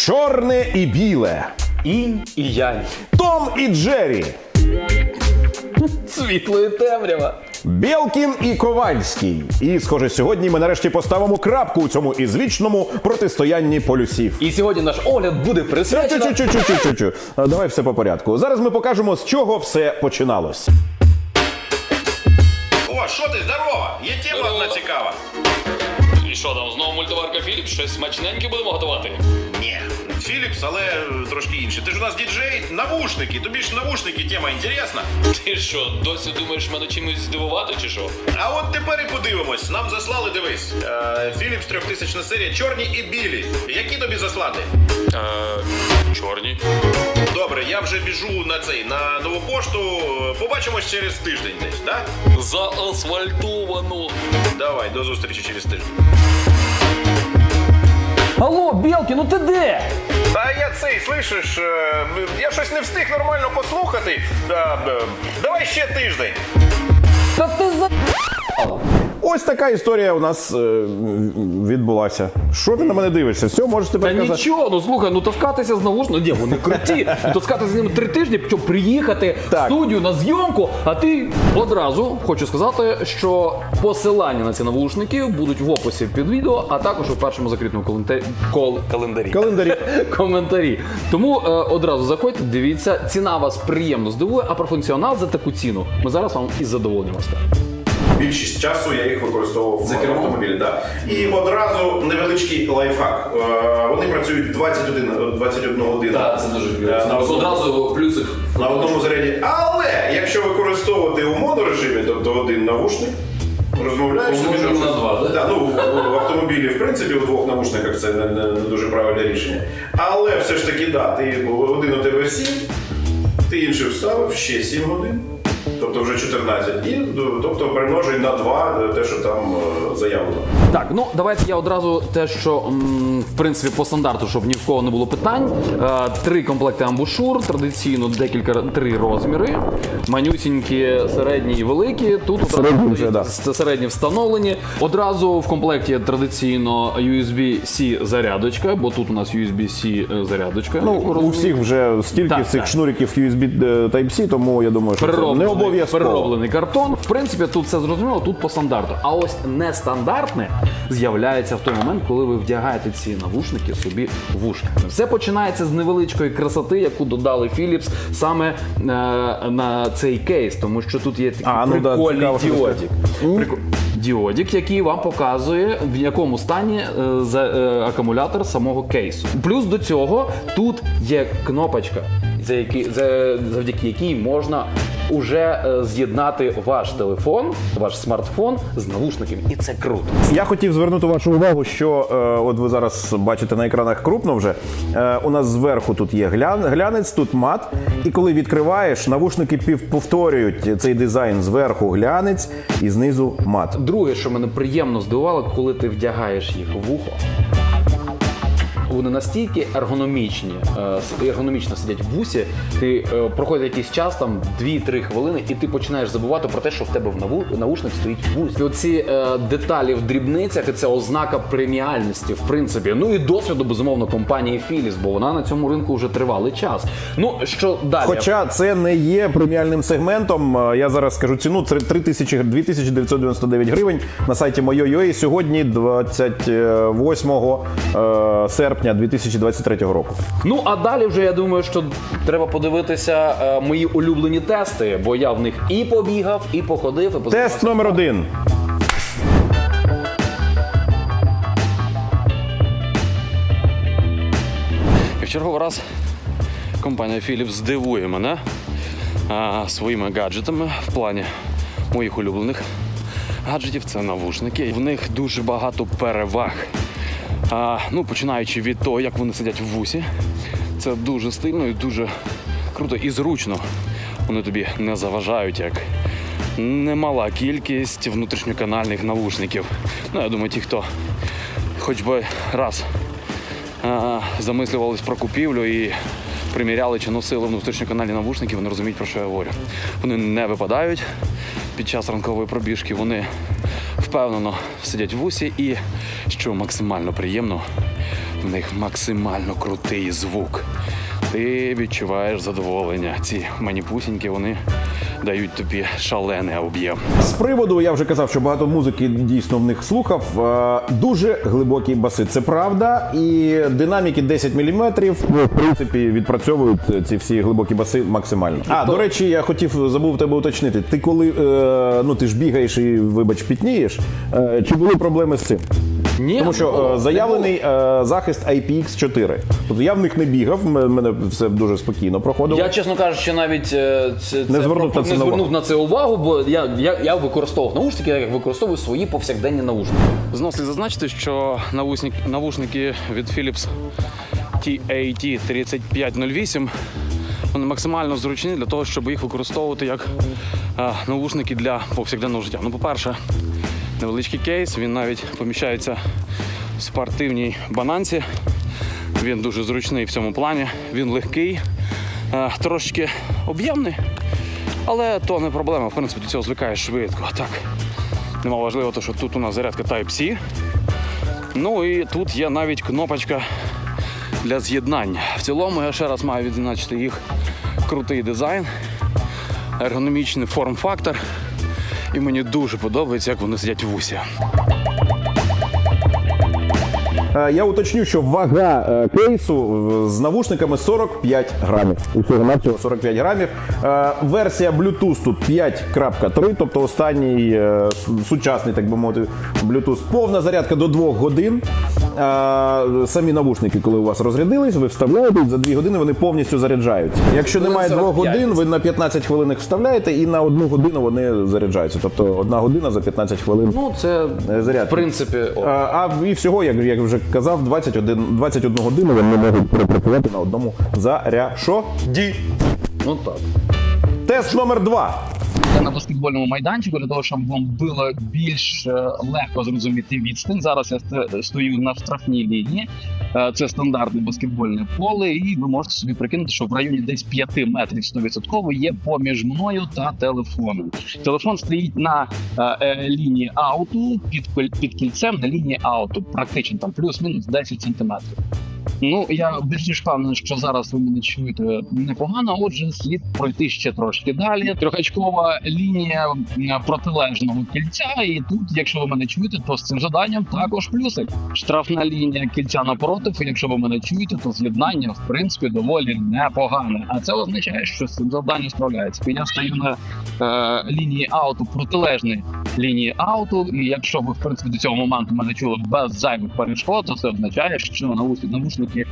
Чорне і біле. Інь і янь. Том і Джері. Світло і темрява. Білкін і Ковальський. І, схоже, сьогодні ми нарешті поставимо крапку у цьому ізвічному протистоянні полюсів. І сьогодні наш огляд буде присвячений. Чу-чу-чу-чу-чу-чу. Давай все по порядку. Зараз ми покажемо, з чого все починалось. О, що ти, здорова! Є тема одна цікава. Що там, знову мультиварка Філіп? Щось смачненьке будемо готувати? Ні, Філіпс, але трошки інше. Ти ж у нас діджей, навушники. Тобі ж навушники, тема інтересна. Ти що, досі думаєш мене чимось здивувати чи що? А от тепер і подивимось. Нам заслали, дивись. Е, Філіпс 3000 серія, чорні і білі. Які тобі заслати? Е, чорні. Добре, я вже біжу на цей на нову пошту. Побачимось через тиждень десь, да? Заасфальтовано. Давай, до зустрічі через тиждень. Білки, ну ти де? Та я цей, слышиш, е, я щось не встиг нормально послухати. Та, е, давай ще тиждень. Та ти за. Ось така історія у нас е, відбулася. Що ти на мене дивишся? Все, можеш Та казати. нічого, ну слухай, ну таскатися з навушниками, ні, вони круті. Ну, таскатися з ними три тижні, щоб приїхати Так. в студію на зйомку. А ти одразу хочу сказати, що посилання на ці навушники будуть в описі під відео, а також у першому закритому календарі. Кол... календарі. Календарі. коментарі. Тому е, одразу заходьте, дивіться, ціна вас приємно здивує, а про функціонал за таку ціну ми зараз вам із задоволенням розкажемо. Більшість часу я їх використовував За кермом? автомобілі. Да. І одразу невеличкий лайфхак. Е, Вони працюють 21, 21 годину. це дуже Е, на, одному, Одразу плюсик. на одному заряді. Але якщо використовувати у монорежимі, тобто один навушник, розмовляєш собі на щось. два, да? Да, ну, в, в автомобілі, в принципі, у двох навушниках це не, не, не дуже правильне рішення. Але все ж таки, да, ти один у тебе 7, ти інший вставив ще 7 годин. Тобто вже 14 і тобто примножуй на 2 те, що там е, заявлено. Так, ну давайте я одразу те, що в принципі по стандарту, щоб ні в кого не було питань. Е, три комплекти амбушур, традиційно декілька три розміри. Манюсінькі, середні і великі. Тут Середні вже, да. це середні встановлені. Одразу в комплекті традиційно USB-C зарядочка, бо тут у нас USB-C зарядочка. Ну, у всіх вже стільки Так, цих так. шнуриків USB е, Type-C, тому я думаю, що це не Перероблений, обов'язково. перероблений картон. В принципі, тут все зрозуміло, тут по стандарту. А ось нестандартне з'являється в той момент, коли ви вдягаєте ці навушники собі в ушки. Все починається з невеличкої красоти, яку додали Philips саме е, на цей кейс, тому що тут є такий А, ну да, прикольний цікаво, що ти який вам показує, в якому стані е, за, е, акумулятор самого кейсу. Плюс до цього тут є кнопочка, за які, за, завдяки якій можна уже е, з'єднати ваш телефон, ваш смартфон з навушниками. І це круто. Я хотів звернути вашу увагу, що е, от ви зараз бачите на екранах крупно вже. Е, у нас зверху тут є глян, глянець, тут мат. І коли відкриваєш, навушники повторюють цей дизайн зверху глянець і знизу мат. Друге, що мене приємно здивувало, коли ти вдягаєш їх в вухо. Вони настільки ергономічні, е, ергономічно сидять в вусі. Ти е, проходить якийсь час, там 2-3 хвилини, і ти починаєш забувати про те, що в тебе в наушник стоїть вусь. І оці е, деталі в дрібницях це ознака преміальності, в принципі. Ну і досвіду, безумовно, компанії Philips, бо вона на цьому ринку вже тривалий час. Ну що далі? Хоча це не є преміальним сегментом. Я зараз скажу ціну це 3000, 2999 гривень на сайті Moyo.ua сьогодні, 28 е, серпня 2023 року. Ну а далі вже я думаю, що треба подивитися е, мої улюблені тести, бо я в них і побігав, і походив, і. Тест номер один. І в черговий раз компанія Philips здивує мене а, своїми гаджетами в плані моїх улюблених гаджетів. Це навушники. В них дуже багато переваг. А, ну, починаючи від того, як вони сидять в вусі. Це дуже стильно і дуже круто і зручно. Вони тобі не заважають як немала кількість внутрішньоканальних навушників. Ну, я думаю, ті, хто хоч би раз а, замислювались про купівлю і приміряли чи носили внутрішньоканальні навушники, вони розуміють, про що я говорю. Вони не випадають під час ранкової пробіжки, вони впевнено сидять в вусі, і що максимально приємно, в них максимально крутий звук. Ти відчуваєш задоволення. Ці маніпусіньки вони дають тобі шалений об'єм. З приводу, я вже казав, що багато музики дійсно в них слухав. е, Дуже глибокі баси. Це правда. І динаміки 10 мм, ну, в принципі, відпрацьовують ці всі глибокі баси максимально. А, до речі, я хотів забув тебе уточнити. Ти коли е, ну ти ж бігаєш і, вибач, пітнієш, е, чи були проблеми з цим? Ні, Тому що було, е, заявлений е, захист IPX4. Тобто я в них не бігав, м- мене все дуже спокійно проходило. Я, чесно кажучи, навіть це, це звернув на це не звернув на це увагу, бо я, я, я використовував наушники, як використовую свої повсякденні наушники. Слід зазначити, що навушник, навушники від Philips TAT 3508 вони максимально зручні для того, щоб їх використовувати як е, навушники для повсякденного життя. Ну, по-перше, невеличкий кейс, він навіть поміщається в спортивній бананці. Він дуже зручний в цьому плані, він легкий, е, трошечки об'ємний, але то не проблема. В принципі, до цього звикаєш швидко. Так. Нема важливо, то, що тут у нас зарядка Type-C. Ну і тут є навіть кнопочка для з'єднання. В цілому я ще раз маю відзначити їх крутий дизайн, ергономічний форм-фактор. І мені дуже подобається, як вони сидять в вусі. Е, Я уточню, що вага е, кейсу з навушниками 45 грамів. Усього навсього 45 грамів. Е, Версія Bluetooth тут 5.3, тобто останній сучасний, так би мовити, Bluetooth. Повна зарядка до 2 годин самі навушники, коли у вас розрядились, ви вставляєте за дві години, вони повністю заряджаються. Якщо немає двох годин, ви на 15 хвилин їх вставляєте і на одну годину вони заряджаються. Тобто одна година за 15 хвилин. Ну це е, заряд. в принципі. О. А і всього, як як вже казав, 21 21 годину вони можуть перепрацювати на одному заряшо. Ну так. Тест номер два на баскетбольному майданчику для того, щоб вам було більш е, легко зрозуміти відстань. Зараз я стою на штрафній лінії. Е, Це стандартне баскетбольне поле, і ви можете собі прикинути, що в районі десь 5 метрів 100% є поміж мною та телефоном. Телефон стоїть на е, лінії ауту під під кільцем на лінії ауту, практично там плюс-мінус 10 сантиметрів. Ну я більш ніж впевнений, що зараз ви мене чуєте непогано. Отже, слід пройти ще трошки далі. Трьохачкова лінія протилежного кільця. І тут, якщо ви мене чуєте, то з цим заданням також плюсик. Штрафна лінія кільця напротив. Якщо ви мене чуєте, то з'єднання в принципі доволі непогане. А це означає, що з цим завданням справляється. Я стою на е, лінії ауту протилежної лінії ауту. І якщо ви в принципі до цього моменту мене чули без зайвих перешкод, то це означає, що навушники навушники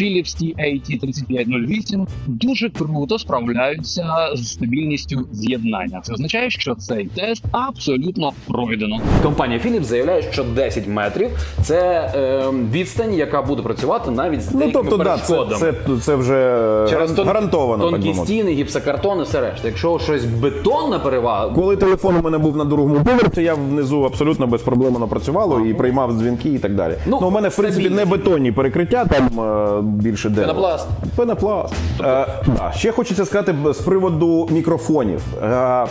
Philips TAT 3508 дуже круто справляються з стабільністю з'єднання. Це означає, що цей тест абсолютно пройдено. Компанія Philips заявляє, що 10 метрів це е, відстань, яка буде працювати навіть з Ну деякими тобто, да, це, це, це вже Через тон- гарантовано. тонкі мовити. стіни, гіпсокартон і все решта. Якщо щось бетонна перевага, Коли телефон у мене був на другому поверсі, я внизу абсолютно безпроблемно працювало і приймав дзвінки і так далі. Ну, Ну, у мене в принципі не бетонні перекриття, там е, більше дерева. Пенопласт. Пенопласт. Е, ще хочеться сказати з приводу мікрофонів. Е,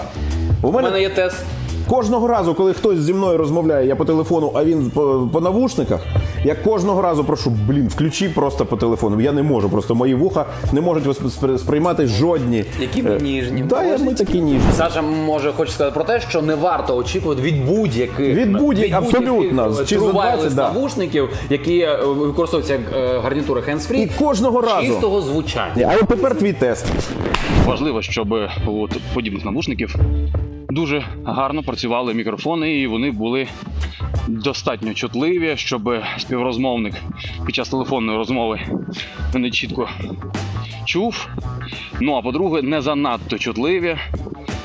у у мене мене є тест. Кожного разу, коли хтось зі мною розмовляє, я по телефону, а він по, по навушниках, я кожного разу прошу, блін, включи просто по телефону. Я не можу, просто мої вуха не можуть сприймати жодні. Які ви е, ніжні. Да, я, ми такі ніжні. Саша може хоче сказати про те, що не варто очікувати від будь-яких Від будь-яких, абсолютно. будь-яких, Чи за true 20, wireless да. навушників, які е, використовуються як е, гарнітури hands-free, І кожного разу. чистого звучання. А тепер твій тест. Важливо, щоб у подібних навушників дуже гарно працювали мікрофони, і вони були достатньо чутливі, щоб співрозмовник під час телефонної розмови мене чітко чув. Ну а по-друге, не занадто чутливі.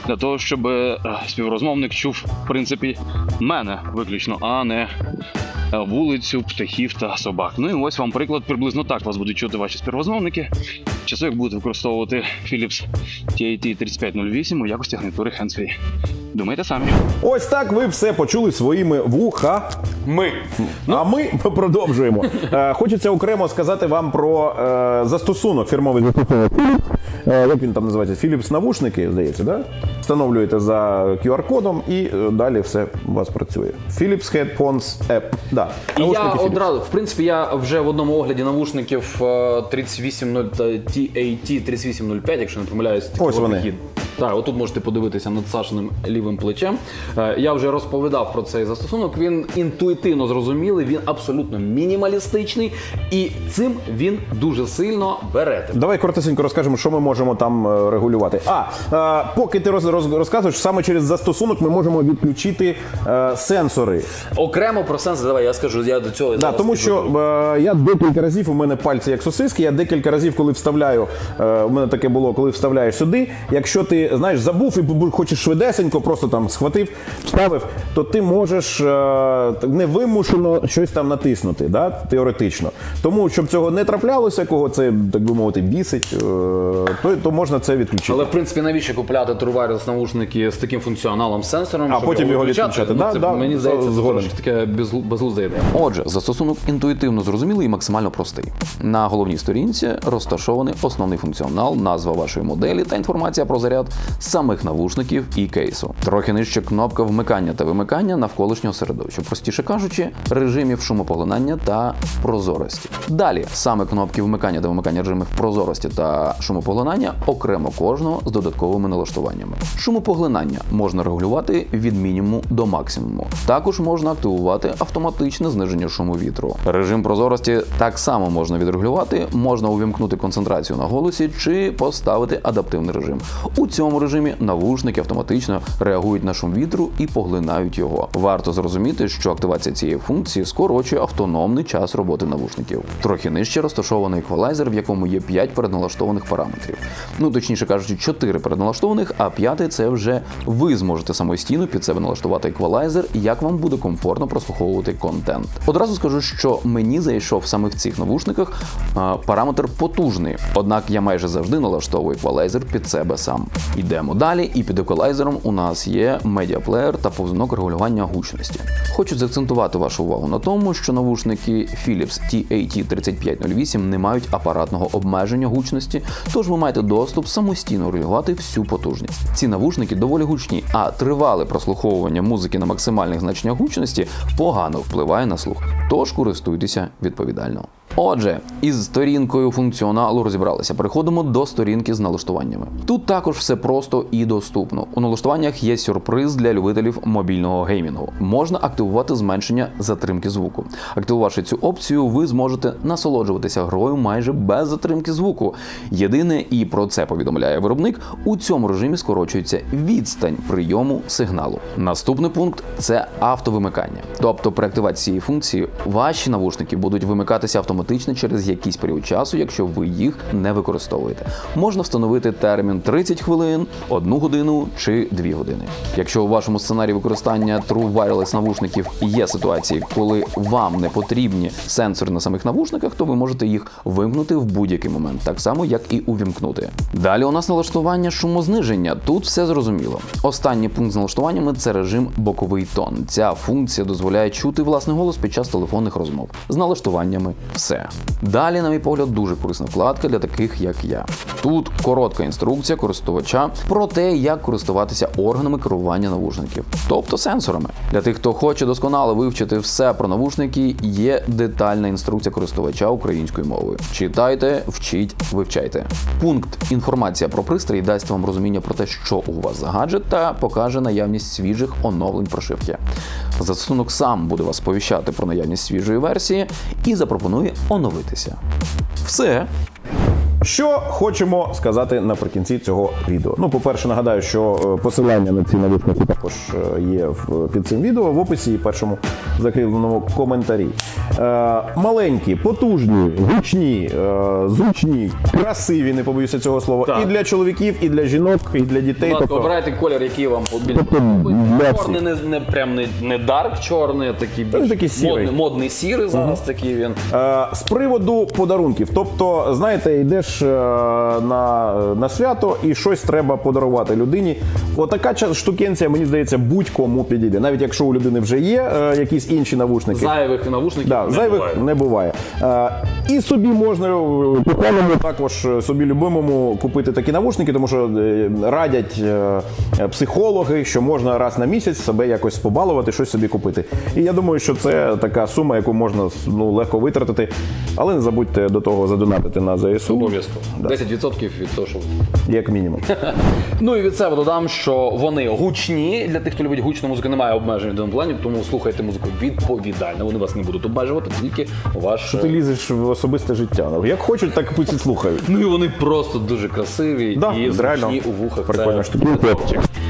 Для того, щоб е, співрозмовник чув, в принципі, мене виключно, а не вулицю, птахів та собак. Ну і ось вам приклад, приблизно так вас будуть чути ваші співрозмовники. Часу, як будете використовувати Philips TAT 3508 у якості гарнітури hands-free. Думайте самі. Ось так ви все почули своїми вухами. Ми. А ми продовжуємо. Е, Хочеться окремо сказати вам про е, застосунок, фірмовий застосунок Philips. Е, Як він там називається? Philips навушники, здається, да? Встановлюєте за QR-кодом і е, далі все у вас працює. Philips Headphones App. Да. І я Philips. одразу, в принципі, я вже в одному огляді навушників е, 3800 TAT 3805, якщо не помиляюсь, такий Ось вони. Так, отут можете подивитися над Сашиним лівим плечем. Е, Я вже розповідав про цей застосунок. Він інтуїтивно зрозумілий, він абсолютно мінімалістичний, і цим він дуже сильно берете. Давай коротесенько розкажемо, що ми можемо там е, регулювати. А е, поки ти роз, роз, розказуєш, саме через застосунок ми можемо відключити е, сенсори. Окремо про сенс, давай я скажу, я до цього Да, тому що е, я декілька разів у мене пальці як сосиски. Я декілька разів, коли вставляю, е, у мене таке було, коли вставляєш сюди. Якщо ти знаєш, забув і хочеш швидесенько, просто там схватив, вставив, то ти можеш е, невимушено щось там натиснути, да, теоретично. Тому щоб цього не траплялося, кого це так би мовити бісить, е, то, то можна це відключити. Але в принципі навіщо купляти Wireless наушники з таким функціоналом сенсором, А щоб потім його відключати. Ну, Да, це, да, мені з- здається, це згоден. трошки таке безглу- безглузда ідея. Отже, застосунок інтуїтивно зрозумілий і максимально простий. На головній сторінці розташований основний функціонал, назва вашої моделі та інформація про заряд самих навушників і кейсу. Трохи нижче кнопка вмикання та вимикання навколишнього середовища, простіше кажучи, режимів шумопоглинання та прозорості. Далі саме кнопки вмикання та вимикання режимів прозорості та шумопоглинання окремо кожного з додатковими налаштуваннями. Шумопоглинання можна регулювати від мінімуму до максимуму. Також можна активувати автоматичне зниження шуму вітру. Режим прозорості так само можна відрегулювати, можна увімкнути концентрацію на голосі чи поставити адаптивний режим. У цьому режимі навушники автоматично реагують на шум вітру і поглинають його. Варто зрозуміти, що активація цієї функції скорочує автономний час роботи навушників. Трохи нижче розташований еквалайзер, в якому є 5 передналаштованих параметрів. Ну точніше кажучи, 4 передналаштованих, а п'ятий це вже ви зможете самостійно під себе налаштувати еквалайзер, як вам буде комфортно прослуховувати контент. Одразу скажу, що мені зайшов саме в цих навушниках параметр потужний. Однак я майже завжди налаштовую еквалайзер під себе сам. Йдемо далі, і під еквалайзером у нас є медіаплеєр та повзунок регулювання гучності. Хочу заакцентувати вашу увагу на тому, що навушники Philips TAT3508 не мають апаратного обмеження гучності, тож ви маєте доступ самостійно регулювати всю потужність. Ці навушники доволі гучні, а тривале прослуховування музики на максимальних значеннях гучності погано впливає на слух. Тож користуйтеся відповідально. Отже, із сторінкою функціоналу розібралися. Переходимо до сторінки з налаштуваннями. Тут також все просто і доступно. У налаштуваннях є сюрприз для любителів мобільного геймінгу. Можна активувати зменшення затримки звуку. Активувавши цю опцію, ви зможете насолоджуватися грою майже без затримки звуку. Єдине, і про це повідомляє виробник, у цьому режимі скорочується відстань прийому сигналу. Наступний пункт це автовимикання. Тобто при активації функції ваші навушники будуть вимикатися автоматично через якийсь період часу, якщо ви їх не використовуєте. Можна встановити термін 30 хвилин, 1 годину чи 2 години. Якщо у вашому сценарії використання True Wireless навушників є ситуації, коли вам не потрібні сенсори на самих навушниках, то ви можете їх вимкнути в будь-який момент, так само як і увімкнути. Далі у нас налаштування шумозниження. Тут все зрозуміло. Останній пункт з налаштуваннями це режим боковий тон. Ця функція дозволяє чути власний голос під час телефонних розмов. З налаштуваннями все. Далі, на мій погляд, дуже корисна вкладка для таких, як я. Тут коротка інструкція користувача про те, як користуватися органами керування навушників, тобто сенсорами. Для тих, хто хоче досконало вивчити все про навушники, є детальна інструкція користувача українською мовою. Читайте, вчіть, вивчайте. Пункт інформація про пристрій дасть вам розуміння про те, що у вас за гаджет, та покаже наявність свіжих оновлень прошивки. Застосунок сам буде вас сповіщати про наявність свіжої версії і запропонує оновитися. Все. Що хочемо сказати наприкінці цього відео? Ну, по-перше, нагадаю, що е, посилання на ці навушники також е, є під цим відео в описі і першому закріпленому коментарі. Е, маленькі, потужні, гучні, е, зручні, красиві, не побоюся цього слова, Так. і для чоловіків, і для жінок, і для дітей. Ласка, обирайте колір, який вам більше Тобто, подобається. Чорний, не, не прям не, не дарк чорний, а такий більш такий сірий. модний, модний сірий зараз такий він. Е, З приводу подарунків, тобто, знаєте, йдеш е, на, на свято і щось треба подарувати людині. Отака штукенція, мені здається, будь-кому підійде. Навіть якщо у людини вже є е, якісь інші навушники. Зайвих навушників Да, не зайвих буває. не буває. І собі можна е, також е, собі любимому купити такі навушники, тому що е, радять психологи, що можна раз на місяць себе якось побалувати, щось собі купити. І я думаю, що це така сума, яку можна ну, легко витратити. Але не забудьте до того задонатити на ЗСУ. Обов'язково. Да. 10% від того, що Як мінімум. Ну і від себе додам, що вони гучні. Для тих, хто любить гучну музику, немає обмежень в даному плані, тому слухайте музику відповідально. Вони вас не будуть обмежувати, тільки ваш. Ти лізеш в особисте життя. Ну, Як хочуть, так пусть і слухають. Ну і вони просто дуже красиві Да, і реально. зручні у вухах. Прикольно штука.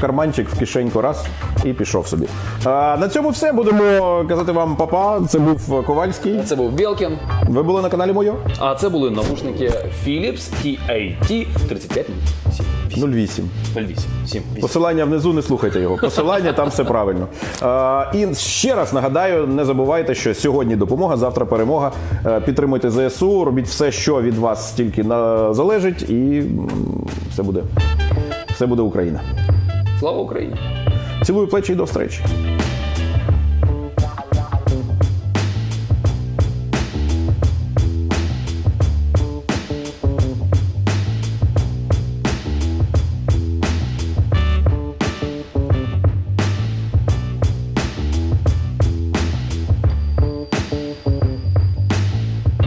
Карманчик, в кишеньку раз і пішов собі. А, на цьому все. Будемо казати вам папа. Це був Ковальський. Це був Білкін. Ви були на каналі Мойо? а це були навушники Philips TAT 3507. 08. 08. 7. Посилання внизу, не слухайте його. Посилання там все правильно. А, і ще раз нагадаю, не забувайте, що сьогодні допомога, завтра перемога. Е, Підтримуйте ЗСУ, робіть все, що від вас тільки на... залежить, і м, все буде. Все буде Україна. Слава Україні! Цілую плечі і до встречі.